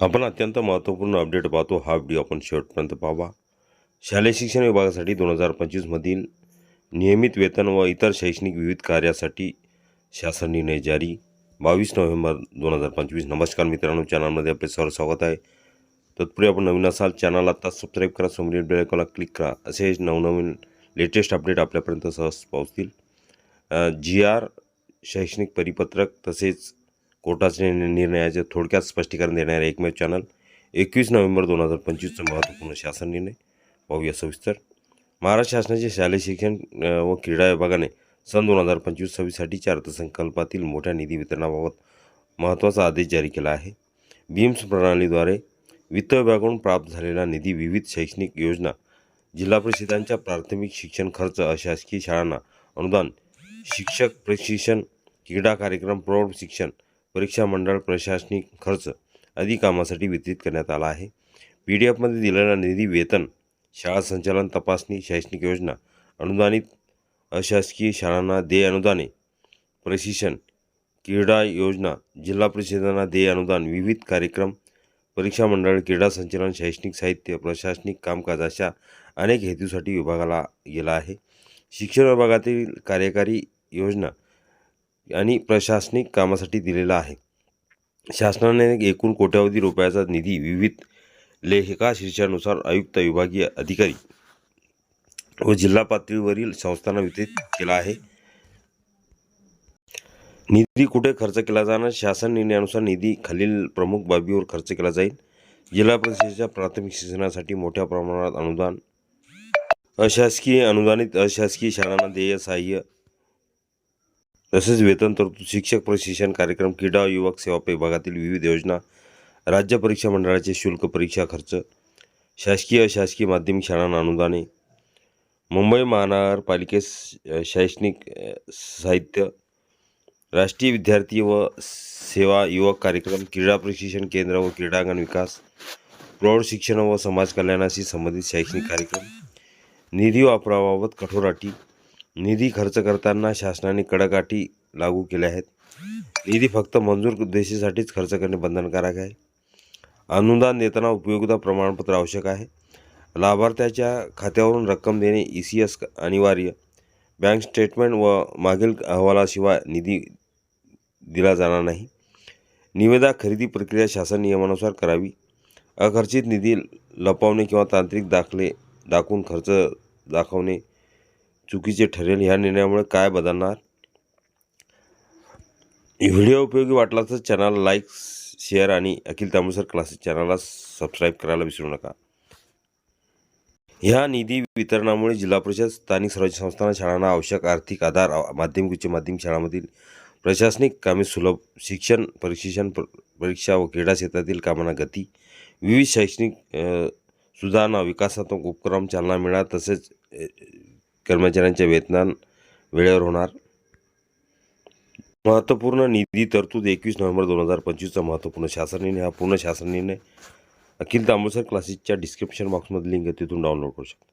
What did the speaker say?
आपण अत्यंत महत्त्वपूर्ण अपडेट पाहतो. हा व्हिडिओ आपण शेवटपर्यंत पाहावा. शालेय शिक्षण विभागासाठी दोन हजार पंचवीसमधील नियमित वेतन व इतर शैक्षणिक विविध कार्यासाठी शासन निर्णय जारी. बावीस नोव्हेंबर दोन हजार पंचवीस. नमस्कार मित्रांनो चॅनलमध्ये आपले सर्व स्वागत आहे. तत्पूर्वी आपण नवीन असाल चॅनल आता सबस्क्राईब करा समोरील बेल क्लिक करा. असे नवनवीन लेटेस्ट अपडेट आपल्यापर्यंत सहज पोहोचतील. जी आर शैक्षणिक परिपत्रक तसेच कोर्टाचे निर्णयाचे थोडक्यात स्पष्टीकरण देणारे एकमेव चॅनल एकवीस नोव्हेंबर दोन हजार पंचवीसचं महत्त्वपूर्ण शासन निर्णय. पाहूया सविस्तर. महाराष्ट्र शासनाचे शालेय शिक्षण व क्रीडा विभागाने सन दोन हजार पंचवीस सव्वीससाठीच्या अर्थसंकल्पातील मोठ्या निधी वितरणाबाबत महत्त्वाचा आदेश जारी केला आहे. बीम्स प्रणालीद्वारे वित्त विभागाकडून प्राप्त झालेला निधी विविध शैक्षणिक योजना जिल्हा परिषदांच्या प्राथमिक शिक्षण खर्च अशासकीय शाळांना अनुदान शिक्षक प्रशिक्षण क्रीडा कार्यक्रम प्रौढ शिक्षण परीक्षा मंडळ प्रशासनिक खर्च आदी कामासाठी वितरित करण्यात आला आहे. पी डी एफमध्ये दिलेला निधी वेतन शाळा संचालन तपासणी शैक्षणिक योजना अनुदानित अशासकीय शाळांना देय अनुदाने प्रशिक्षण क्रीडा योजना जिल्हा परिषदांना देय अनुदान विविध कार्यक्रम परीक्षा मंडळ क्रीडा संचालन शैक्षणिक साहित्य प्रशासनिक कामकाज अशा अनेक हेतूसाठी विभागाला गेला आहे. शिक्षण विभागातील कार्यकारी योजना आणि प्रशासनिक कामासाठी दिलेला आहे. शासनाने एकूण कोट्यावधी रुपयाचा निधी विविध लेखिका शीर्षानुसार आयुक्त विभागीय अधिकारी व जिल्हा पातळीवरील संस्थांना वितरित केला आहे. निधी कुठे खर्च केला जाणार? शासन निर्णयानुसार निधी खालील प्रमुख बाबीवर खर्च केला जाईल. जिल्हा परिषदेच्या प्राथमिक शिक्षणासाठी मोठ्या प्रमाणात अनुदान अशासकीय अनुदानित अशासकीय शाळांना देय सहाय्य तसेच वेतन तरतूद शिक्षक प्रशिक्षण कार्यक्रम क्रीडा युवक सेवा विभागातील विविध योजना राज्य परीक्षा मंडळाचे शुल्क परीक्षा खर्च शासकीय अशासकीय माध्यमिक शाळांना अनुदाने मुंबई महानगरपालिकेस शैक्षणिक साहित्य राष्ट्रीय विद्यार्थी व सेवा युवक कार्यक्रम क्रीडा प्रशिक्षण केंद्र व क्रीडांगण विकास प्रौढ शिक्षण व समाज कल्याणाशी संबंधित शैक्षणिक कार्यक्रम निधी वापराबाबत कठोर अटी निधी खर्च करताना शासनाने कडक अटी लागू केल्या आहेत. निधी फक्त मंजूर उद्देशासाठीच खर्च करणे बंधनकारक आहे. अनुदान देताना उपयोगिता प्रमाणपत्र आवश्यक आहे. लाभार्थ्याच्या खात्यावरून रक्कम देणे ई सी एस अनिवार्य. बँक स्टेटमेंट व मागील अहवालाशिवाय निधी दिला जाणार नाही. निविदा खरेदी प्रक्रिया शासन नियमानुसार करावी. अखर्चित निधी लपवणे किंवा तांत्रिक दाखले दाखवून खर्च दाखवणे चुकीचे ठरेल ह्या निर्णयामुळे काय बदलणार? व्हिडिओ उपयोगी वाटला तर चॅनल लाईक शेअर आणि अखिल तामुसर क्लासेस चॅनलला सबस्क्राईब करायला विसरू नका. ह्या निधी वितरणामुळे जिल्हा परिषद स्थानिक स्वराज्य संस्थांना शाळांना आवश्यक आर्थिक आधार माध्यमिक उच्च माध्यमिक शाळांमधील प्रशासनिक कामे सुलभ शिक्षण प्रशिक्षण परीक्षा व क्रीडा क्षेत्रातील कामांना गती विविध शैक्षणिक सुधारणा विकासात्मक उपक्रम चालना मिळणार तसेच कर्मचाऱ्यांच्या वेतनान वेळेवर होणार. महत्त्वपूर्ण निधी तरतूद एकवीस नोव्हेंबर दोन हजार पंचवीसचा महत्त्वपूर्ण शासन निर्णय हा पूर्ण शासन निर्णय अखिल तांबोसर क्लासेसच्या डिस्क्रिप्शन बॉक्समध्ये लिंक आहे तिथून डाउनलोड करू शकता.